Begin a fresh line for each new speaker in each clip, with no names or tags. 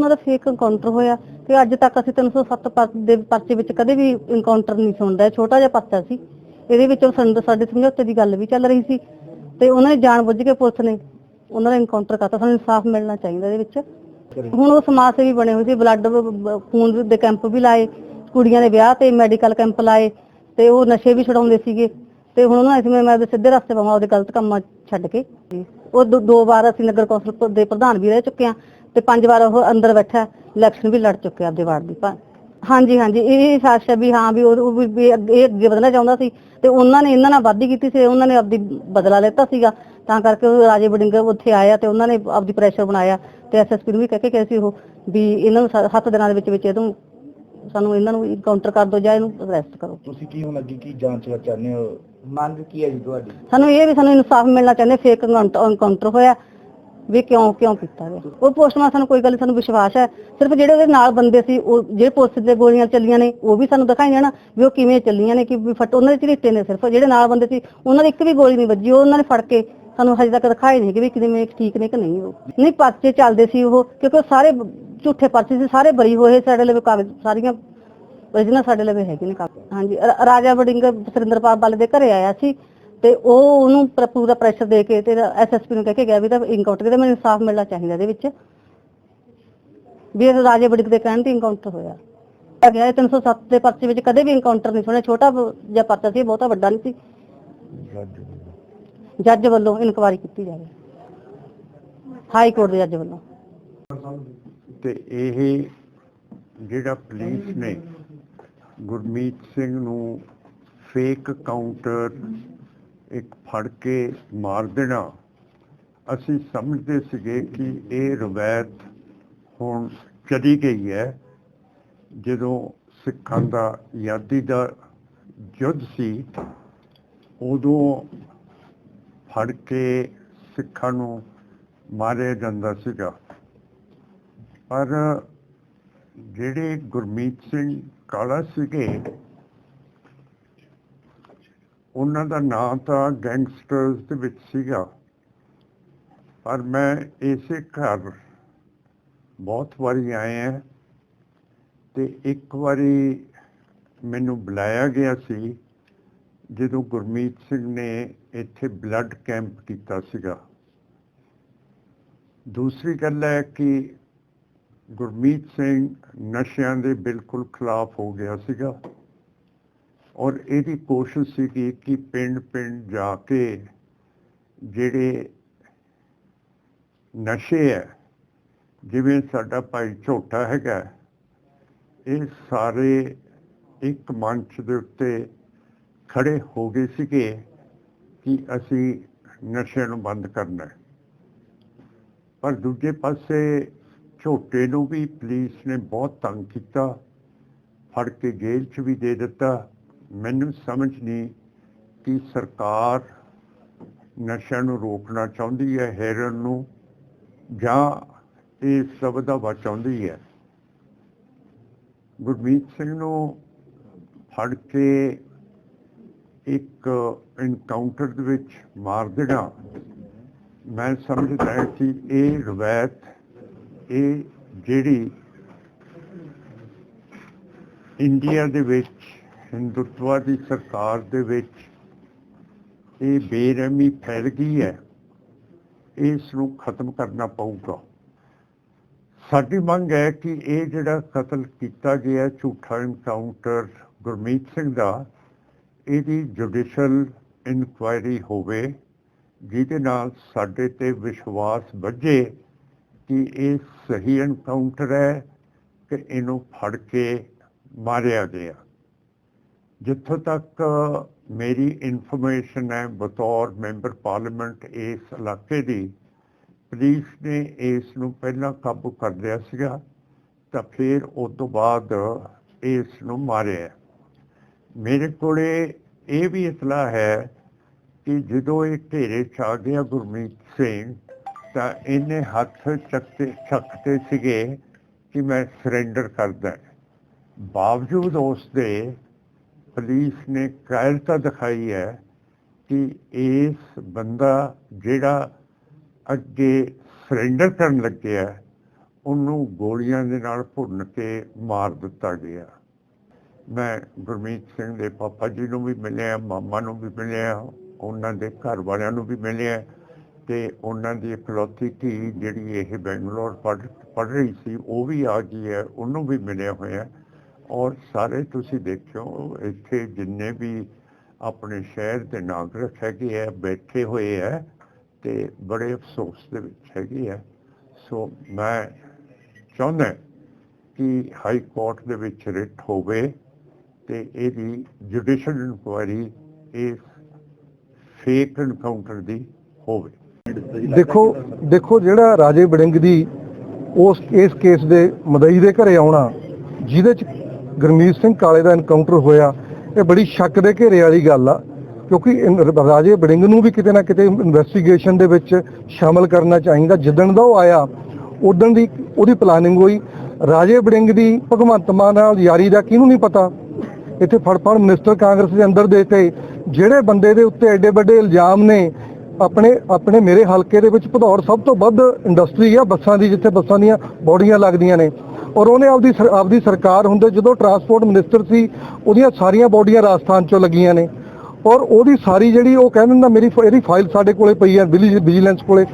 ਉਹਨਾਂ ਦਾ fake encounter ਹੋਇਆ ਤੇ ਅੱਜ ਤੱਕ ਅਸੀਂ 307 ਪਰ- ਦੇ ਪਰਚੇ ਵਿੱਚ ਕਦੇ ਵੀ ਐਨਕਾਊਂਟਰ ਨਹੀਂ ਸੁਣਦਾ। ਇਹ ਛੋਟਾ ਜਿਹਾ ਪਰਚਾ ਸੀ। ਇਹਦੇ ਵਿੱਚ ਸਾਨੂੰ ਸਾਡੇ ਸਮਝੌਤੇ ਦੀ ਗੱਲ ਵੀ ਚੱਲ ਰਹੀ ਸੀ। ਤੇ ਉਹਨਾਂ ਨੇ ਜਾਣਬੁੱਝ ਕੇ ਪੁਲਿਸ ਨੇ ਉਹਨਾਂ ਦਾ ਐਨਕਾਊਂਟਰ ਕਰਤਾ। ਸਾਨੂੰ ਇਨਸਾਫ ਮਿਲਣਾ ਚਾਹੀਦਾ ਇਹਦੇ ਵਿੱਚ। ਹੁਣ ਉਹ ਸਮਾਜ ਸੇਵੀ ਬਣੇ ਹੋਏ ਸੀ। ਬਲੱਡ ਖੂਨ ਦੇ ਕੈਂਪ ਵੀ ਲਾਏ, ਕੁੜੀਆਂ ਦੇ ਵਿਆਹ ਤੇ ਮੈਡੀਕਲ ਕੈਂਪ ਲਾਏ ਤੇ ਉਹ ਨਸ਼ੇ ਵੀ ਛਡਾਉਂਦੇ ਸੀਗੇ। ਤੇ ਹੁਣ ਉਹਨਾਂ ਨੇ ਮੈਂ ਸਿੱਧੇ ਰਸਤੇ ਪਾਵਾਂ, ਉਹਦੇ ਗਲਤ ਕੰਮਾਂ ਛੱਡ ਕੇ। ਉਹ ਦੋ- ਦੋ ਵਾਰ ਅਸੀਂ ਨਗਰ ਕੌਂਸਲ ਪ- ਦੇ ਪ੍ਰਧਾਨ ਵੀ ਰਹਿ ਚੁੱਕੇ ਆ ਤੇ ਪੰਜ ਵਾਰ ਉਹ ਅੰਦਰ ਬੈਠਾ ਇਲੈਕਸ਼ਨ ਵੀ ਲੜ ਚੁੱਕਿਆ ਆਪਦੇ ਵਾਰਡ ਦੀ। ਪਾ- ਹਾਂਜੀ ਹਾਂਜੀ ਇਹ ਸਾਸ਼ ਵੀ ਹਾਂ ਵੀ ਉਹ ਵੀ- ਵੀ ਅੱਗੇ ਇਹ ਅੱਗੇ ਵਧਣਾ ਚਾਹੁੰਦਾ ਸੀ। ਤੇ ਉਹਨਾਂ ਨੇ ਇਹਨਾਂ ਨਾਲ ਵਾਦੀ ਕੀਤੀ ਸੀ ਉਹਨਾਂ ਨੇ ਆਪਦੀ ਬਦਲਾ ਲਿੱਤਾ ਸੀਗਾ। ਤਾਂ ਕਰਕੇ ਉਹ ਰਾਜੇ ਬਡਿੰਗ ਉੱਥੇ ਆਇਆ ਤੇ ਉਹਨਾਂ ਨੇ ਆਪਦੀ ਪ੍ਰੈਸ਼ਰ ਬਣਾਇਆ ਤੇ ਐਸਐਸਪੀ ਨੂੰ ਵੀ ਕਹਿ ਕੇ ਗਏ ਸੀ ਉਹ ਵੀ ਇਹਨਾਂ ਨੂੰ 7 ਦਿਨਾਂ ਦੇ ਵਿੱਚ ਵਿੱਚ ਇਹਨੂੰ ਸਾਨੂੰ ਇਹਨਾਂ ਨੂੰ ਕਾਊਂਟਰ ਕਰ ਦਿਓ ਜਾਂ ਇਹਨੂੰ ਅਰੈਸਟ ਕਰੋ।
ਤੁਸੀਂ ਕੀ ਹੁਣ ਅੱਗੇ ਕੀ ਜਾਂਚ ਚਾਹੁੰਦੇ ਹੋ? ਮੰਗ ਕੀ ਹੈ ਜੀ ਤੁਹਾਡੀ?
ਸਾਨੂੰ ਇਹ ਵੀ ਸਾਨੂੰ ਇਨਸਾਫ ਮਿਲਣਾ ਚਾਹੁੰਦੇ ਫੇਕ ਐਨਕਾਊਂਟਰ ਹੋਇਆ। ਵੀ ਕਿਉਂ ਕਿਉਂ ਕੀਤਾ ਗਿਆ ਉਹ ਪੋਸਟਮਾਰਟਮ ਸਾਨੂੰ ਕੋਈ ਗੱਲ ਨੀ, ਸਾਨੂੰ ਵਿਸ਼ਵਾਸ ਹੈ। ਸਿਰਫ ਜਿਹੜੇ ਉਹਦੇ ਨਾਲ ਬੰਦੇ ਸੀ ਉਹ ਜਿਹੜੇ ਪੁਲਿਸ ਦੇ ਗੋਲੀਆਂ ਚੱਲੀਆਂ ਨੇ ਉਹ ਵੀ ਸਾਨੂੰ ਦਿਖਾਈਆਂ ਨਾ ਵੀ ਉਹ ਕਿਵੇਂ ਚੱਲੀਆਂ ਨੇ ਕਿ ਵੀ ਫਟ ਉਹਨਾਂ ਦੇ ਝਰੀਟੇ ਨੇ ਸਿਰਫ। ਜਿਹੜੇ ਨਾਲ ਬੰਦੇ ਸੀ ਉਹਨਾਂ ਦੀ ਇੱਕ ਵੀ ਗੋਲੀ ਨਹੀਂ ਵੱਜੀ ਉਹ ਉਹਨਾਂ ਨੇ ਫੜ ਕੇ ਸਾਨੂੰ ਹਜੇ ਤੱਕ ਦਿਖਾਏ ਨਹੀਂ ਕਿ ਵੀ ਕਿਵੇਂ ਠੀਕ ਨੇ ਕਿ ਨਹੀਂ ਉਹ। ਨਹੀਂ ਪਰਚੇ ਚੱਲਦੇ ਸੀ ਉਹ ਕਿਉਂਕਿ ਉਹ ਸਾਰੇ ਝੂਠੇ ਪਰਚੇ ਸੀ ਸਾਰੇ ਬਰੀ ਹੋਏ ਸਾਡੇ ਲਈ ਕਾਗਜ਼ ਸਾਰੀਆਂ original ਸਾਡੇ ਲਈ ਹੈਗੇ ਨੇ ਕਾਗਜ਼। ਹਾਂਜੀ ਰਾਜਾ ਵੜਿੰਗ ਸੁਰਿੰਦਰਪਾਲ ਬਾਲ ਦੇ ਘਰੇ ਆਇਆ ਸੀ। ਤੇ ਉਹ ਉਹਨੂੰ ਪ- ਪੂਰਾ ਪ੍ਰੈਸ਼ਰ ਦੇ ਕੇ ਤੇ ਐਸਐਸਪੀ ਨੂੰ ਕਹਿ ਕੇ ਗਿਆ ਵੀ ਤਾਂ ਇਨਕਾਊਂਟਰ ਦੇ ਮੈਨੂੰ ਇਨਸਾਫ ਮਿਲਣਾ ਚਾਹੀਦਾ ਇਹਦੇ ਵਿੱਚ। ਵੀ ਇਹ ਰਾਜੇ ਵੜਿੰਗ ਦੇ ਕਹਿਣ ਤੇ ਇਨਕਾਊਂਟਰ ਹੋਇਆ। ਆ ਗਿਆ ਇਹ 307 ਦੇ ਪਰਚੇ ਵਿੱਚ ਕਦੇ ਵੀ ਇਨਕਾਊਂਟਰ ਨਹੀਂ ਸੁਣਿਆ ਛੋਟਾ ਬ- ਜਿਹਾ ਪਰਚਾ ਸੀ, ਬਹੁਤਾ ਵੱਡਾ ਨਹੀਂ ਸੀ। ਜੱਜ ਵੱਲੋਂ ਇਨਕੁਆਇਰੀ ਕੀਤੀ ਜਾਵੇ। ਹਾਈ ਕੋਰਟ ਦੇ ਜੱਜ ਵੱਲੋਂ।
ਤੇ ਇਹ ਜਿਹੜਾ ਪੁਲਿਸ ਨੇ ਗੁਰਮੀਤ ਸਿੰਘ ਨੂੰ ਫੇਕ ਕਾਊਂਟਰ ਇੱਕ ਫੜ ਕੇ ਮਾਰ ਦੇਣਾ। ਅਸੀਂ ਸਮਝਦੇ ਸੀਗੇ ਕਿ ਇਹ ਰਵਾਇਤ ਹੁਣ ਚਲੀ ਗਈ ਹੈ। ਜਦੋਂ ਸਿੱਖਾਂ ਦਾ ਯਾਦੀ ਦਾ ਯੁੱਧ ਸੀ, ਉਦੋਂ ਫੜ ਕੇ ਸਿੱਖਾਂ ਨੂੰ ਮਾਰਿਆ ਜਾਂਦਾ ਸੀਗਾ। ਪਰ ਜਿਹੜੇ ਗੁਰਮੀਤ ਸਿੰਘ ਕਾਲਾ ਸੀਗੇ ਉਹਨਾਂ ਦਾ ਨਾਂ ਤਾਂ ਗੈਂਗਸਟਰਸ ਦੇ ਵਿੱਚ ਸੀਗਾ। ਪਰ ਮੈਂ ਇਸੇ ਘਰ ਬਹੁਤ ਵਾਰੀ ਆਏ ਆ ਤੇ ਇੱਕ ਵਾਰੀ ਮੈਨੂੰ ਬੁਲਾਇਆ ਗਿਆ ਸੀ, ਜਦੋਂ ਗੁਰਮੀਤ ਸਿੰਘ ਨੇ ਇੱਥੇ ਬਲੱਡ ਕੈਂਪ ਕੀਤਾ ਸੀਗਾ। ਦੂਸਰੀ ਗੱਲ ਹੈ ਕਿ ਗੁਰਮੀਤ ਸਿੰਘ ਨਸ਼ਿਆਂ ਦੇ ਬਿਲਕੁਲ ਖਿਲਾਫ ਹੋ ਗਿਆ ਸੀਗਾ। ਔਰ ਇਹਦੀ ਕੋਸ਼ਿਸ਼ ਸੀ ਕਿ ਪਿੰਡ ਪਿੰਡ ਜਾ ਕੇ ਜਿਹੜੇ ਨਸ਼ੇ ਹੈ, ਜਿਵੇਂ ਸਾਡਾ ਭਾਈ ਝੋਟਾ ਹੈਗਾ, ਇਹ ਸਾਰੇ ਇੱਕ ਮੰਚ ਦੇ ਉੱਤੇ ਖੜੇ ਹੋ ਗਏ ਸੀਗੇ ਕਿ ਅਸੀਂ ਨਸ਼ਿਆਂ ਨੂੰ ਬੰਦ ਕਰਨਾ ਹੈ। ਪਰ ਦੂਜੇ ਪਾਸੇ ਝੋਟੇ ਨੂੰ ਵੀ ਪੁਲਿਸ ਨੇ ਬਹੁਤ ਤੰਗ ਕੀਤਾ, ਫੜ ਕੇ ਜੇਲ੍ਹ 'ਚ ਵੀ ਦੇ ਦਿੱਤਾ। ਮੈਨੂੰ ਸਮਝ ਨਹੀਂ ਕਿ ਸਰਕਾਰ ਨਸ਼ਿਆਂ ਨੂੰ ਰੋਕਣਾ ਚਾਹੁੰਦੀ ਹੈ, ਹੈਰਨ ਨੂੰ, ਜਾਂ ਇਹ ਸਭ ਦਾ ਬਚਾਉਂਦੀ ਹੈ। ਗੁਰਮੀਤ ਸਿੰਘ ਨੂੰ ਫੜ ਕੇ ਇੱਕ ਇਨਕਾਊਂਟਰ ਦੇ ਵਿੱਚ ਮਾਰ ਦੇਣਾ, ਮੈਂ ਸਮਝਦਾ ਹਾਂ ਕਿ ਇਹ ਰਵਾਇਤ, ਇਹ ਜਿਹੜੀ ਇੰਡੀਆ ਦੇ ਵਿੱਚ ਹਿੰਦੁੱਤਵਾ ਦੀ ਸਰਕਾਰ ਦੇ ਵਿੱਚ ਇਹ ਬੇਰਹਿਮੀ ਫੈਲ ਗਈ ਹੈ ਇਸ ਨੂੰ ਖਤਮ ਕਰਨਾ ਪਊਗਾ। ਸਾਡੀ ਮੰਗ ਹੈ ਕਿ ਇਹ ਜਿਹੜਾ ਕਤਲ ਕੀਤਾ ਗਿਆ ਝੂਠਾ ਇਨਕਾਊਂਟਰ ਗੁਰਮੀਤ ਸਿੰਘ ਦਾ, ਇਹਦੀ ਜੁਡੀਸ਼ੀਅਲ ਇਨਕੁਆਇਰੀ ਹੋਵੇ, ਜਿਹਦੇ ਨਾਲ ਸਾਡੇ ਤੇ ਵਿਸ਼ਵਾਸ ਵੱਜੇ ਕਿ ਇਹ ਸਹੀ ਇਨਕਾਊਂਟਰ ਹੈ ਕਿ ਇਹਨੂੰ ਫੜ ਕੇ ਮਾਰਿਆ ਗਿਆ। ਜਿੱਥੋਂ ਤੱਕ ਮੇਰੀ ਇਨਫੋਰਮੇਸ਼ਨ ਹੈ, ਬਤੌਰ ਮੈਂਬਰ ਪਾਰਲੀਮੈਂਟ ਇਸ ਇਲਾਕੇ ਦੀ, ਪੁਲਿਸ ਨੇ ਇਸ ਨੂੰ ਪਹਿਲਾਂ ਕਾਬੂ ਕਰ ਲਿਆ ਸੀਗਾ, ਤਾਂ ਫਿਰ ਉਸ ਤੋਂ ਬਾਅਦ ਇਸ ਨੂੰ ਮਾਰਿਆ। ਮੇਰੇ ਕੋਲੇ ਇਹ ਵੀ ਇਤਲਾ ਹੈ ਕਿ ਜਦੋਂ ਇਹ ਘੇਰੇ ਚ ਆ ਗਿਆ ਗੁਰਮੀਤ ਸਿੰਘ, ਤਾਂ ਇਹਨੇ ਹੱਥ ਚੱਕਤੇ ਚੱਕਤੇ ਸੀਗੇ ਕਿ ਮੈਂ ਸਰੈਂਡਰ ਕਰਦਾ। ਬਾਵਜੂਦ ਉਸ ਦੇ ਪੁਲਿਸ ਨੇ ਕਾਇਲਤਾ ਦਿਖਾਈ ਹੈ ਕਿ ਇਸ ਬੰਦਾ ਜਿਹੜਾ ਅੱਗੇ ਸਰੈਂਡਰ ਕਰਨ ਲੱਗਿਆ ਉਹਨੂੰ ਗੋਲੀਆਂ ਦੇ ਨਾਲ ਭੁੰਨ ਕੇ ਮਾਰ ਦਿੱਤਾ ਗਿਆ। ਮੈਂ ਗੁਰਮੀਤ ਸਿੰਘ ਦੇ ਪਾਪਾ ਜੀ ਨੂੰ ਵੀ ਮਿਲਿਆ, ਮਾਮਾ ਨੂੰ ਵੀ ਮਿਲਿਆ, ਉਹਨਾਂ ਦੇ ਘਰ ਵਾਲਿਆਂ ਨੂੰ ਵੀ ਮਿਲਿਆ ਤੇ ਉਹਨਾਂ ਦੀ ਇਕਲੌਤੀ ਧੀ ਜਿਹੜੀ ਇਹ ਬੈਂਗਲੌਰ ਪੜ੍ਹ ਪੜ੍ਹ ਰਹੀ ਸੀ, ਉਹ ਵੀ ਆ ਗਈ ਹੈ, ਉਹਨੂੰ ਵੀ ਮਿਲਿਆ ਹੋਇਆ। ਔਰ ਸਾਰੇ ਤੁਸੀਂ ਦੇਖਿਓ, ਇੱਥੇ ਜਿੰਨੇ ਵੀ ਆਪਣੇ ਸ਼ਹਿਰ ਦੇ ਨਾਗਰਿਕ ਹੈਗੇ ਆ, ਬੈਠੇ ਹੋਏ ਹੈ ਤੇ ਬੜੇ ਅਫਸੋਸ ਦੇ ਵਿੱਚ ਹੈਗੇ ਆ। ਸੋ ਮੈਂ ਚਾਹੁੰਦਾ ਕਿ ਹਾਈ ਕੋਰਟ ਦੇ ਵਿੱਚ ਰਿਟ ਹੋਵੇ ਤੇ ਇਹਦੀ ਜੁਡੀਸ਼ੀਅਲ ਇਨਕੁਆਇਰੀ ਇਸ ਫੇਕ ਐਨਕਾਊਂਟਰ ਦੀ ਹੋਵੇ।
ਦੇਖੋ ਦੇਖੋ ਜਿਹੜਾ ਰਾਜੇ ਬੜਿੰਗ ਦੀ ਉਸ, ਇਸ ਕੇਸ ਦੇ ਮਦਈ ਦੇ ਘਰੇ ਆਉਣਾ, ਜਿਹਦੇ ਚ ਗੁਰਮੀਤ ਸਿੰਘ ਕਾਲੇ ਦਾ ਐਨਕਾਊਂਟਰ ਹੋਇਆ, ਇਹ ਬੜੀ ਸ਼ੱਕ ਦੇ ਘੇਰੇ ਵਾਲੀ ਗੱਲ ਆ, ਕਿਉਂਕਿ ਰਾਜੇ ਬੜਿੰਗ ਨੂੰ ਵੀ ਕਿਤੇ ਨਾ ਕਿਤੇ ਇਨਵੈਸਟੀਗੇਸ਼ਨ ਦੇ ਵਿੱਚ ਸ਼ਾਮਲ ਕਰਨਾ ਚਾਹੀਦਾ, ਜਿੱਦਣ ਦਾ ਉਹ ਆਇਆ ਉਦੋਂ ਦੀ ਉਹਦੀ ਪਲਾਨਿੰਗ ਹੋਈ, ਰਾਜੇ ਬੜਿੰਗ ਦੀ ਭਗਵੰਤ ਮਾਨ ਨਾਲ ਯਾਰੀ ਦਾ ਕਿਹਨੂੰ ਨਹੀਂ ਪਤਾ, ਇੱਥੇ ਫੜਫੜ ਮਿਨਿਸਟਰ ਕਾਂਗਰਸ ਦੇ ਅੰਦਰ ਦੇ ਤੇ, ਜਿਹੜੇ ਬੰਦੇ ਦੇ ਉੱਤੇ ਐਡੇ ਵੱਡੇ ਇਲਜ਼ਾਮ ਨੇ, ਆਪਣੇ ਆਪਣੇ ਮੇਰੇ ਹਲਕੇ ਦੇ ਵਿੱਚ ਭਦੌੜ ਸਭ ਤੋਂ ਵੱਧ ਇੰਡਸਟਰੀ ਆ, ਬੱਸਾਂ ਦੀ, ਜਿੱਥੇ ਬੱਸਾਂ ਦੀਆਂ ਬੋਡੀਆਂ ਲੱਗਦੀਆਂ ਨੇ ਔਰ ਉਹਨੇ ਆਪਦੀ ਸਰ- ਆਪਦੀ ਸਰਕਾਰ ਹੁੰਦੇ ਜਦੋਂ ਟਰਾਂਸਪੋਰਟ ਮਿਨਿਸਟਰ ਸੀ, ਉਹਦੀਆਂ ਸਾਰੀਆਂ ਬੋਡੀਆਂ ਰਾਜਸਥਾਨ ਚੋਂ ਲੱਗੀਆਂ ਨੇ। ਔਰ ਉਹਦੀ ਸਾਰੀ ਜਿਹੜੀ ਉਹ ਕਹਿ ਦਿੰਦਾ, ਮੇਰੀ ਫ- ਇਹਦੀ ਫਾਈਲ ਸਾਡੇ ਕੋਲੇ ਪਈ ਹੈ ਵਿਜੀਲੈਂਸ ਕੋਲੇ।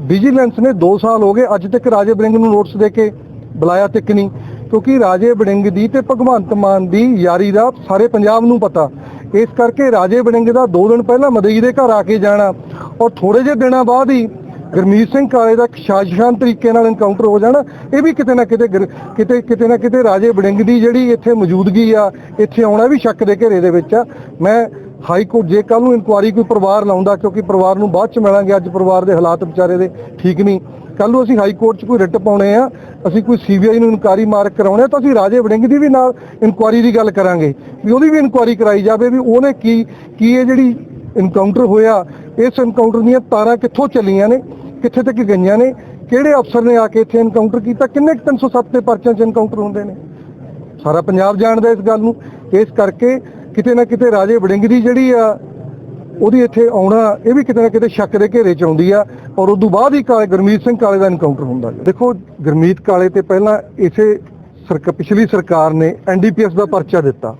ਵਿਜੀਲੈਂਸ ਨੇ 2 ਸਾਲ ਹੋ ਗਏ, ਅੱਜ ਤੱਕ ਰਾਜੇ ਬੜਿੰਗ ਨੂੰ ਨੋਟਿਸ ਦੇ ਕੇ ਬੁਲਾਇਆ ਤੱਕ ਨਹੀਂ। ਕਿਉਂਕਿ ਰਾਜੇ ਬੜਿੰਗ ਦੀ ਤੇ ਭਗਵੰਤ ਮਾਨ ਦੀ ਯਾਰੀ ਦਾ ਸਾਰੇ ਪੰਜਾਬ ਨੂੰ ਪਤਾ। ਇਸ ਕਰਕੇ ਰਾਜੇ ਬੜਿੰਗ ਦਾ 2 ਦਿਨ ਪਹਿਲਾਂ ਮਦਈ ਦੇ ਘਰ ਆ ਕੇ ਜਾਣਾ ਔਰ ਥੋੜੇ ਜਿਹੇ ਦਿਨਾਂ ਬਾਅਦ ਹੀ ਗੁਰਮੀਤ ਸਿੰਘ ਕਾਲੇ ਦਾ ਇੱਕ ਸ਼ਾਨਸ਼ਾਨ ਤਰੀਕੇ ਨਾਲ ਇਨਕਾਊਂਟਰ ਹੋ ਜਾਣਾ, ਇਹ ਵੀ ਕਿਤੇ ਨਾ ਕਿਤੇ ਗਰ, ਕਿਤੇ ਕਿਤੇ ਨਾ ਕਿਤੇ ਰਾਜੇ ਬੜਿੰਗ ਦੀ ਜਿਹੜੀ ਇੱਥੇ ਮੌਜੂਦਗੀ ਆ, ਇੱਥੇ ਆਉਣਾ ਵੀ ਸ਼ੱਕ ਦੇ ਘੇਰੇ ਦੇ ਵਿੱਚ ਆ। ਮੈਂ ਹਾਈ ਕੋਰਟ ਜੇ ਕੱਲ ਨੂੰ ਇਨਕੁਆਰੀ ਕੋਈ ਪਰਿਵਾਰ ਲਾਉਂਦਾ, ਕਿਉਂਕਿ ਪਰਿਵਾਰ ਨੂੰ ਬਾਅਦ ਚ ਮਿਲਾਂਗੇ, ਅੱਜ ਪਰਿਵਾਰ ਦੇ ਹਾਲਾਤ ਵਿਚਾਰੇ ਦੇ ਠੀਕ ਨਹੀਂ। ਕੱਲ ਨੂੰ ਅਸੀਂ ਹਾਈ ਕੋਰਟ 'ਚ ਕੋਈ ਰਿਟ ਪਾਉਣੇ ਆ, ਅਸੀਂ ਕੋਈ ਸੀਬੀਆਈ ਨੂੰ ਇਨਕੁਆਰੀ ਮਾਰਕ ਕਰਾਉਣੇ ਆ, ਤਾਂ ਅਸੀਂ ਰਾਜੇ ਵੜਿੰਗ ਦੀ ਵੀ ਨਾਲ ਇਨਕੁਆਰੀ ਦੀ ਗੱਲ ਕਰਾਂਗੇ, ਵੀ ਉਹਦੀ ਵੀ ਇਨਕੁਆਰੀ ਕਰਾਈ ਜਾਵੇ, ਵੀ ਉਹਨੇ ਕੀ ਕੀ ਇਹ ਜਿਹੜੀ ਇਨਕਾਊਂਟਰ ਹੋਇਆ, ਇਸ ਇਨਕਾਊਂਟਰ ਦੀਆਂ ਤਾਰਾਂ ਕਿੱਥੋਂ ਚੱਲੀਆਂ ਨੇ? ਕਿੱਥੇ ਤੱਕ ਗਈਆਂ ਨੇ, ਕਿਹੜੇ ਅਫਸਰ ਨੇ ਆ ਕੇ ਇੱਥੇ ਇਨਕਾਊਂਟਰ ਕੀਤਾ, ਕਿੰਨੇ ਕੁ 307 ਦੇ ਪਰਚਿਆਂ 'ਚ ਇਨਕਾਊਂਟਰ ਹੁੰਦੇ ਨੇ? ਸਾਰਾ ਪੰਜਾਬ ਜਾਣਦਾ ਇਸ ਗੱਲ ਨੂੰ। ਇਸ ਕਰਕੇ ਕਿਤੇ ਨਾ ਕਿਤੇ ਰਾਜੇ ਵੜਿੰਗ ਦੀ ਜਿਹੜੀ ਆ, ਉਹਦੀ ਇੱਥੇ ਆਉਣਾ, ਇਹ ਵੀ ਕਿਤੇ ਨਾ ਕਿਤੇ ਸ਼ੱਕ ਦੇ ਘੇਰੇ 'ਚ ਆਉਂਦੀ ਆ, ਔਰ ਉਦੋਂ ਬਾਅਦ ਹੀ ਕਾਲੇ, ਗੁਰਮੀਤ ਸਿੰਘ ਕਾਲੇ ਦਾ ਐਨਕਾਊਂਟਰ ਹੁੰਦਾ ਦੇਖੋ, ਗੁਰਮੀਤ ਕਾਲੇ ਤੇ ਪਹਿਲਾਂ ਇਸੇ ਸਰਕ, ਪਿਛਲੀ ਸਰਕਾਰ ਨੇ ਐਨਡੀਪੀਐਸ ਦਾ ਪਰਚਾ ਦਿੱਤਾ।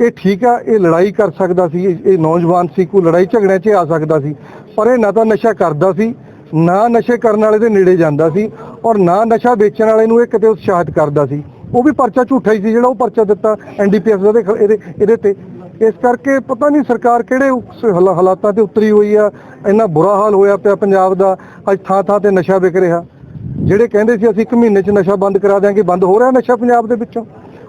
ਇਹ ਠੀਕ ਆ, ਇਹ ਲੜਾਈ ਕਰ ਸਕਦਾ ਸੀ ਇਹ ਇਹ ਨੌਜਵਾਨ ਸੀ, ਕੋਈ ਲੜਾਈ ਝਗੜਿਆਂ 'ਚ ਆ ਸਕਦਾ ਸੀ, ਪਰ ਇਹ ਨਾ ਤਾਂ ਨਸ਼ਾ ਕਰਦਾ ਸੀ ਨਾ ਨਸ਼ੇ ਕਰਨ ਵਾਲੇ ਦੇ ਨੇੜੇ ਜਾਂਦਾ ਸੀ ਔਰ ਨਾ ਨਸ਼ਾ ਵੇਚਣ ਵਾਲੇ ਨੂੰ ਇਹ ਕਿਤੇ ਉਤਸ਼ਾਹਿਤ ਕਰਦਾ ਸੀ। ਉਹ ਵੀ ਪਰਚਾ ਝੂਠਾ ਹੀ ਸੀ ਜਿਹੜਾ ਉਹ ਪਰਚਾ ਦਿੱਤਾ ਐਨਡੀਪੀਐਸ ਦਾ ਇਹਦੇ ਇਹਦੇ ਤੇ। ਇਸ ਕਰਕੇ ਪਤਾ ਨਹੀਂ ਸਰਕਾਰ ਕਿਹੜੇ ਹਾਲਾਤਾਂ ਤੇ ਉਤਰੀ ਹੋਈ ਆ, ਇੰਨਾ ਬੁਰਾ ਹਾਲ ਹੋਇਆ ਪਿਆ ਪੰਜਾਬ ਦਾ, ਅੱਜ ਥਾਂ ਥਾਂ ਤੇ ਨਸ਼ਾ ਵਿਕ ਰਿਹਾ। ਜਿਹੜੇ ਕਹਿੰਦੇ ਸੀ ਅਸੀਂ ਇੱਕ ਮਹੀਨੇ 'ਚ ਨਸ਼ਾ ਬੰਦ ਕਰਾ ਦਿਆਂਗੇ, ਬੰਦ ਹੋ ਰਿਹਾ ਨਸ਼ਾ ਪੰਜਾਬ ਦੇ ਵਿੱਚੋਂ।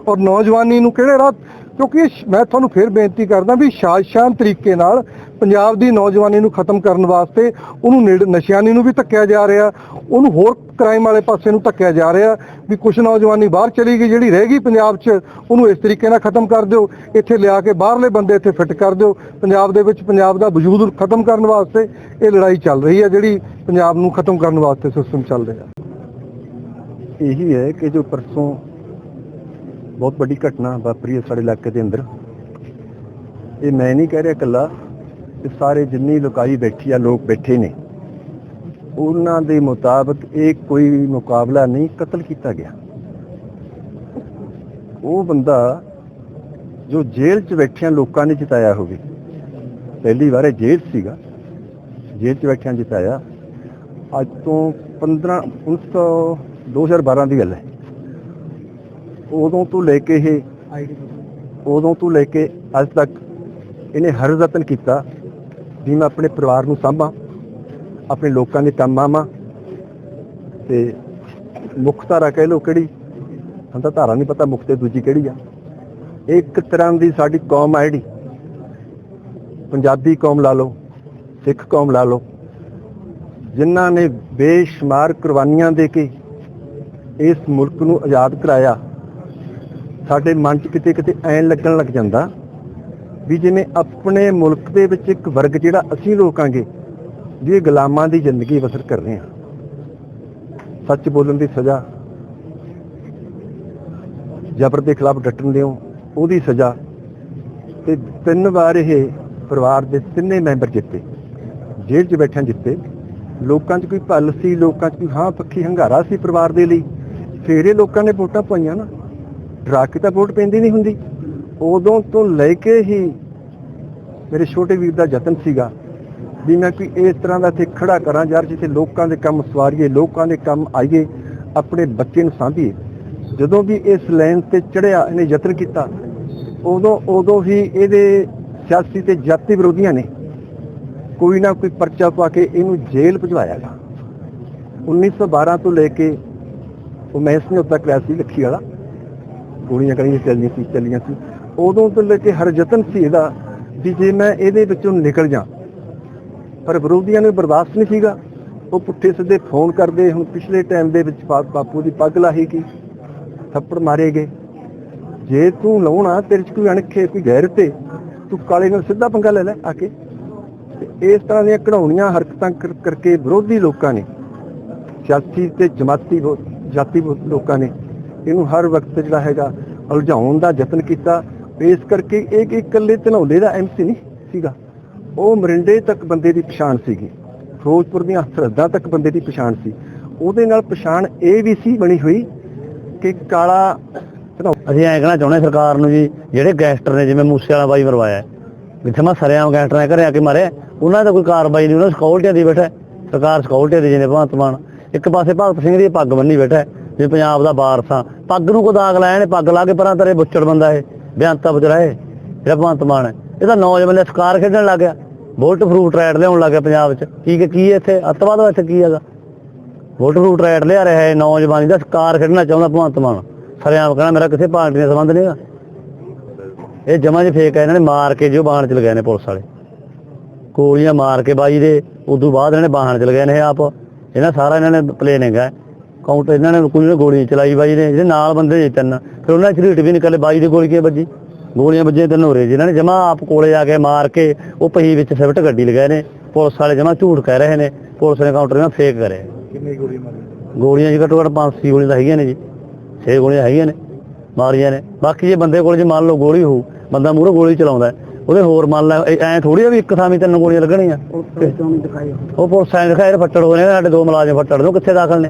ਔਰ ਨੌਜਵਾਨੀ ਨੂੰ ਕਿਹੜੇ ਰਾਹ ਕਿਉਂਕਿ ਮੈਂ ਤੁਹਾਨੂੰ ਫਿਰ ਬੇਨਤੀ ਕਰਦਾ ਵੀ ਸ਼ਾਨਸ਼ਾਨ ਤਰੀਕੇ ਨਾਲ ਪੰਜਾਬ ਦੀ ਨੌਜਵਾਨੀ ਨੂੰ ਖਤਮ ਕਰਨ ਵਾਸਤੇ ਉਹਨੂੰ ਨੇੜ ਨਸ਼ਿਆਨੀ ਨੂੰ ਵੀ ਧੱਕਿਆ ਜਾ ਰਿਹਾ, ਉਹਨੂੰ ਹੋਰ ਕ੍ਰਾਈਮ ਵਾਲੇ ਪਾਸੇ ਨੂੰ ਧੱਕਿਆ ਜਾ ਰਿਹਾ ਵੀ ਕੁਝ ਨੌਜਵਾਨੀ ਬਾਹਰ ਚਲੀ ਗਈ, ਜਿਹੜੀ ਰਹਿ ਗਈ ਪੰਜਾਬ 'ਚ, ਉਹਨੂੰ ਇਸ ਤਰੀਕੇ ਨਾਲ ਖਤਮ ਕਰ ਦਿਓ, ਇੱਥੇ ਲਿਆ ਕੇ ਬਾਹਰਲੇ ਬੰਦੇ ਇੱਥੇ ਫਿੱਟ ਕਰ ਦਿਓ, ਪੰਜਾਬ ਦੇ ਵਿੱਚ ਪੰਜਾਬ ਦਾ ਵਜੂਦ ਖਤਮ ਕਰਨ ਵਾਸਤੇ ਇਹ ਲੜਾਈ ਚੱਲ ਰਹੀ ਹੈ, ਜਿਹੜੀ ਪੰਜਾਬ ਨੂੰ ਖਤਮ ਕਰਨ ਵਾਸਤੇ ਸਿਸਟਮ ਚੱਲ ਰਿਹਾ। ਇਹੀ ਹੈ ਕਿ ਜੋ ਪਰਸੋਂ ਬਹੁਤ ਵੱਡੀ ਘਟਨਾ ਵਾਪਰੀ ਹੈ ਸਾਡੇ ਇਲਾਕੇ ਦੇ ਅੰਦਰ। ਇਹ ਮੈਂ ਨਹੀਂ ਕਹਿ ਰਿਹਾ ਇਕੱਲਾ ਇਹ ਸਾਰੇ ਜਿੰਨੀ ਲੋਕਾਈ ਬੈਠੀ ਆ, ਲੋਕ ਬੈਠੇ ਨੇ। ਉਹਨਾਂ ਦੇ ਮੁਤਾਬਕ ਇਹ ਕੋਈ ਮੁਕਾਬਲਾ ਨਹੀਂ ਕਤਲ ਕੀਤਾ ਗਿਆ। ਉਹ ਬੰਦਾ ਜੋ ਜੇਲ੍ਹ 'ਚ ਬੈਠਿਆਂ ਲੋਕਾਂ ਨੇ ਜਿਤਾਇਆ ਹੋਵੇ। ਪਹਿਲੀ ਵਾਰ ਇਹ ਜੇਲ੍ਹ 'ਚ ਸੀਗਾ। ਜੇਲ੍ਹ 'ਚ ਬੈਠਿਆਂ ਜਿਤਾਇਆ। ਅੱਜ ਤੋਂ 15 1900 2012 ਦੀ ਗੱਲ ਹੈ। ਉਦੋਂ ਤੋਂ ਲੈ ਕੇ ਇਹ ਉਦੋਂ ਤੋਂ ਲੈ ਕੇ ਅੱਜ ਤੱਕ ਇਹਨੇ ਹਰ ਯਤਨ ਕੀਤਾ ਵੀ ਮੈਂ ਆਪਣੇ ਪਰਿਵਾਰ ਨੂੰ ਸਾਂਭਾਂ ਆਪਣੇ ਲੋਕਾਂ ਦੇ ਕੰਮ ਆਵਾਂ ਤੇ ਮੁੱਖ ਧਾਰਾ ਕਹਿ ਲੋ ਕਿਹੜੀ ਤਾਂ ਧਾਰਾ ਨਹੀਂ ਪਤਾ ਮੁੱਖ ਤੇ ਦੂਜੀ ਕਿਹੜੀ ਆ। ਇੱਕ ਤਰ੍ਹਾਂ ਦੀ ਸਾਡੀ ਕੌਮ ਆ ਜਿਹੜੀ। ਪੰਜਾਬੀ ਕੌਮ ਲਾ ਲਓ ਸਿੱਖ ਕੌਮ ਲਾ ਲਓ। ਜਿਨ੍ਹਾਂ ਨੇ ਬੇਸ਼ੁਮਾਰ ਕੁਰਬਾਨੀਆਂ ਦੇ ਕੇ ਇਸ ਮੁਲਕ ਨੂੰ ਆਜ਼ਾਦ ਕਰਾਇਆ ਸਾਡੇ ਮਨ 'ਚ ਕਿਤੇ ਕਿਤੇ ਐਂ ਲੱਗਣ ਲੱਗ ਜਾਂਦਾ ਵੀ ਜਿਵੇਂ ਆਪਣੇ ਮੁਲਕ ਦੇ ਵਿੱਚ ਇੱਕ ਵਰਗ ਜਿਹੜਾ ਅਸੀਂ ਲੋਕਾਂਗੇ ਜਿਹੜੇ ਗੁਲਾਮਾਂ ਦੀ ਜ਼ਿੰਦਗੀ ਬਸਰ ਕਰ ਰਹੇ ਹਾਂ ਸੱਚ ਬੋਲਣ ਦੀ ਸਜ਼ਾ, ਜ਼ਬਰ ਦੇ ਖਿਲਾਫ ਡਟਣ ਦਿਓ, ਉਹਦੀ ਸਜ਼ਾ ਤੇ ਤਿੰਨ ਵਾਰ ਇਹ ਪਰਿਵਾਰ ਦੇ ਤਿੰਨੇ ਮੈਂਬਰ ਜਿੱਤੇ, ਜੇਲ੍ਹ 'ਚ ਬੈਠਿਆਂ ਜਿੱਤੇ। ਲੋਕਾਂ 'ਚ ਕੋਈ ਭੱਲ ਸੀ ਲੋਕਾਂ 'ਚ ਕੋਈ ਹਾਂ ਪੱਖੀ ਹੰਗਾਰਾ ਸੀ ਪਰਿਵਾਰ ਦੇ ਲਈ,
ਫੇਰੇ ਲੋਕਾਂ ਨੇ ਵੋਟਾਂ ਪਾਈਆਂ ਨਾ। ਡਰਾ ਕੇ ਤਾਂ ਵੋਟ ਪੈਂਦੀ ਨਹੀਂ ਹੁੰਦੀ। ਉਦੋਂ ਤੋਂ ਲੈ ਕੇ ਹੀ ਮੇਰੇ ਛੋਟੇ ਵੀਰ ਦਾ ਯਤਨ ਸੀਗਾ ਵੀ ਮੈਂ ਕੋਈ ਇਸ ਤਰ੍ਹਾਂ ਦਾ ਇੱਥੇ ਖੜਾ ਕਰਾਂ, ਯਾਰ ਜਿੱਥੇ ਲੋਕਾਂ ਦੇ ਕੰਮ ਸਵਾਰੀਏ, ਲੋਕਾਂ ਦੇ ਕੰਮ ਆਈਏ, ਆਪਣੇ ਬੱਚੇ ਨੂੰ ਸਾਂਭੀਏ। ਜਦੋਂ ਵੀ ਇਸ ਲਾਈਨ ਤੇ ਚੜਿਆ, ਇਹਨੇ ਯਤਨ ਕੀਤਾ, ਉਦੋਂ ਉਦੋਂ ਹੀ ਇਹਦੇ ਸਿਆਸੀ ਤੇ ਜਾਤੀ ਵਿਰੋਧੀਆਂ ਨੇ ਕੋਈ ਨਾ ਕੋਈ ਪਰਚਾ ਪਾ ਕੇ ਇਹਨੂੰ ਜੇਲ੍ਹ ਭਜਵਾਇਆਗਾ 1912 ਤੋਂ ਲੈ ਕੇ, ਉਹ ਮੈਂ ਇਸਨੇ ਉੱਤਾ ਕਰਿਆ ਸੀ ਲੱਖੀ ਵਾਲਾ ਗੋਲੀਆਂ ਕਰੀਆਂ ਚੱਲੀਆਂ ਸੀ ਚੱਲੀਆਂ ਸੀ। ਉਦੋਂ ਤੋਂ ਲੈ ਕੇ ਹਰ ਯਤਨ ਸੀ ਇਹਦਾ ਵੀ ਜੇ ਮੈਂ ਇਹਦੇ ਵਿੱਚੋਂ ਨਿਕਲ ਜਾ। ਪਰ ਵਿਰੋਧੀਆਂ ਨੂੰ ਬਰਦਾਸ਼ਤ ਨਹੀਂ ਸੀਗਾ। ਉਹ ਪੁੱਠੇ ਸਿੱਧੇ ਫੋਨ ਕਰਦੇ ਹੁਣ ਪਿਛਲੇ ਟਾਈਮ ਦੇ ਵਿੱਚ ਬਾਪੂ ਦੀ ਪੱਗ ਲਾਹੀ ਗਈ। ਥੱਪੜ ਮਾਰੇ ਗਏ। ਜੇ ਤੂੰ ਲਾਉਣਾ ਤੇਰੇ ਚ ਕੋਈ ਅਣਖੇ, ਕੋਈ ਗੈਰਤ ਤੇ, ਤੂੰ ਕਾਲੇ ਨਾਲ ਸਿੱਧਾ ਪੰਗਾ ਲੈ ਲੈ ਆ ਕੇ। ਤੇ ਇਸ ਤਰ੍ਹਾਂ ਦੀਆਂ ਕਢਾਉਣੀਆਂ ਹਰਕਤਾਂ ਕਰ- ਕਰਕੇ ਵਿਰੋਧੀ ਲੋਕਾਂ ਨੇ ਸਿਆਸੀ ਤੇ ਜਮਾਤੀ ਵੋ- ਜਾਤੀ ਲੋਕਾਂ ਨੇ ਇਹਨੂੰ ਹਰ ਵਕਤ ਜਿਹੜਾ ਹੈਗਾ ਉਲਝਾਉਣ ਦਾ ਯਤਨ ਕੀਤਾ। ਇਸ ਕਰਕੇ ਇਹ ਕਿ ਇਕੱਲੇ ਧਨੌਲੇ ਦਾ ਐਮਸੀ ਨਹੀਂ ਸੀਗਾ। ਉਹ ਮਰਿੰਡੇ ਤੱਕ ਬੰਦੇ ਦੀ ਪਛਾਣ ਸੀਗੀ। ਫਿਰੋਜ਼ਪੁਰ ਦੀਆਂ ਸਰਹੱਦਾਂ ਤੱਕ ਬੰਦੇ ਦੀ ਪਛਾਣ ਸੀ। ਉਹਦੇ ਨਾਲ ਪਛਾਣ ਇਹ ਵੀ ਸੀ, ਬਣੀ ਹੋਈ ਕਿ ਕਾਲਾ ਧਨੌ-
ਅਸੀਂ ਐਂ ਕਹਿਣਾ ਚਾਹੁੰਦੇ ਸਰਕਾਰ ਨੂੰ ਜੀ, ਜਿਹੜੇ ਗੈਂਗਸਟਰ ਨੇ ਜਿਵੇਂ ਮੂਸੇ ਵਾਲਾ ਬਾਈ ਮਰਵਾਇਆ ਜਿੱਥੇ ਮੈਂ ਸਰਿਆਮ ਗੈਂਗਸਟਰਾਂ ਦੇ ਘਰੇ ਆ ਕੇ ਮਾਰਿਆ ਉਹਨਾਂ ਦਾ ਕੋਈ ਕਾਰਵਾਈ ਨਹੀਂ, ਉਹਨਾਂ ਸਕਿਉਰਟੀਆਂ ਦੀ ਬੈਠਾ ਸਰਕਾਰ ਸਕਿਉਰਟੀ ਦੇ ਜਿਹਨੇ ਭਗਵੰਤ ਮਾਨ। ਇੱਕ ਪਾਸੇ ਭਗਤ ਸਿੰਘ ਦੀ ਪੱਗ ਬੰਨੀ ਬੈਠਾ ਵੀ ਪੰਜਾਬ ਦਾ ਵਾਰਸ ਆ ਪੱਗ ਨੂੰ ਕੋ ਦਾਗ ਲਾਇਆ ਨੇ, ਪੱਗ ਲਾ ਕੇ ਪਰਾਂ ਤਰੇ ਬੁੱਚੜ ਬੰਦਾ ਇਹ, ਬਿਆੰਤਾ ਬਜਰਾ ਇਹ ਜਿਹੜਾ ਭਗਵੰਤ ਮਾਨ। ਹੈ ਇਹ ਤਾਂ ਨੌਜਵਾਨ ਨੇ ਸਕਾਰ ਖੇਡਣ ਲੱਗ ਗਿਆ। ਬੋਲਟ ਫਰੂਟ ਰੈਡ ਲਿਆਉਣ ਲੱਗ ਗਿਆ ਪੰਜਾਬ 'ਚ। ਕੀ ਕੀ- ਇੱਥੇ? ਅੱਤਵਾਦ ਇੱਥੇ ਕੀ ਹੈਗਾ? ਵੋਟ ਫਰੂਟ ਰੈਡ ਲਿਆ ਰਿਹਾ ਹੈ ਨੌਜਵਾਨੀ ਦਾ ਸਕਾਰ ਖੇਡਣਾ ਚਾਹੁੰਦਾ ਭਗਵੰਤ ਮਾਨ। ਸਰਿਆਮ ਕਹਿੰਦਾ, ਮੇਰਾ ਕਿਸੇ ਪਾਰਟੀ ਨਾਲ ਸੰਬੰਧ ਨਹੀਂਗਾ ਇਹ ਜਮਾ ਜਿ ਫੇਕ ਹੈ ਇਹਨਾਂ ਨੇ ਮਾਰ ਕੇ ਜੋ ਬਾਹਣ ਚ ਲਗਾਏ ਨੇ ਪੁਲਿਸ ਵਾਲੇ। ਗੋਲੀਆਂ ਮਾਰ ਕੇ ਬਾਈ ਦੇ, ਉਦੋਂ ਬਾਅਦ ਇਹਨਾਂ ਨੇ ਬਾਹਣ ਚ ਲਗਾਏ ਨੇ ਆਪ। ਇਹਨਾਂ ਸਾਰਾ ਇਹਨਾਂ ਨੇ ਪਲੇਨ ਹੈਗਾ ਕਾਊਂਟਰ ਇਹਨਾਂ ਨੇ ਕੋਈ ਨੇ ਗੋਲੀ ਚਲਾਈ ਬਾਈ ਨੇ ਜਿਹੜੇ ਨਾਲ ਬੰਦੇ ਜੀ ਤਿੰਨ। ਫਿਰ ਉਹਨਾਂ ਚ ਰੀਟ ਵੀ ਨਿਕਲੇ ਬਾਈ ਦੀ ਗੋਲੀ ਕੀ ਵੱਜੀ? ਗੋਲੀਆਂ ਵੱਜੀਆਂ ਤਿੰਨ ਹੋਰੇ ਜਿਨ੍ਹਾਂ ਨੇ ਜਮਾ ਆਪ ਕੋਲੇ ਆ ਕੇ ਮਾਰ ਕੇ ਉਹ ਪਹੀ ਵਿੱਚ ਸਿਵਟ ਗੱਡੀ ਲਗਾਏ ਨੇ ਪੁਲਿਸ ਵਾਲੇ ਜਮਾ ਝੂਠ ਕਹਿ ਰਹੇ ਨੇ ਪੁਲਿਸ ਨੇ ਕਾਊਂਟਰ ਨਾਲ ਫੇਕ ਕਰਿਆ।
ਕਿੰਨੀ ਗੋਲੀ ਮਾਰੀ
ਗੋਲੀਆਂ ਜੀ ਘੱਟੋ ਘੱਟ 500 ਗੋਲੀਆਂ ਤਾਂ ਹੈਗੀਆਂ ਨੇ ਜੀ 6 ਗੋਲੀਆਂ ਹੈਗੀਆਂ ਨੇ ਮਾਰੀਆਂ ਨੇ। ਬਾਕੀ ਜੇ ਬੰਦੇ ਕੋਲ ਜੇ ਮੰਨ ਲਓ ਗੋਲੀ ਹੋਊ ਬੰਦਾ ਮੂਹਰੋਂ ਗੋਲੀ ਚਲਾਉਂਦਾ ਹੈ, ਉਹਦੇ ਹੋਰ ਮੰਨ ਲੈ ਐ ਥੋੜੀ ਆ ਵੀ ਇੱਕ ਥਾਂ ਵੀ ਤਿੰਨ ਗੋਲੀਆਂ ਲੱਗਣੀਆਂ। ਉਹ ਪੁਲਿਸ ਐਂ ਦਿਖਾਏ ਫੱਟੜ ਨੇ ਸਾਡੇ ਦੋ ਮੁਲਾਜ਼ਮ ਫੱਟੜ ਨੂੰ ਕਿੱਥੇ ਦਾਖਲ ਨੇ?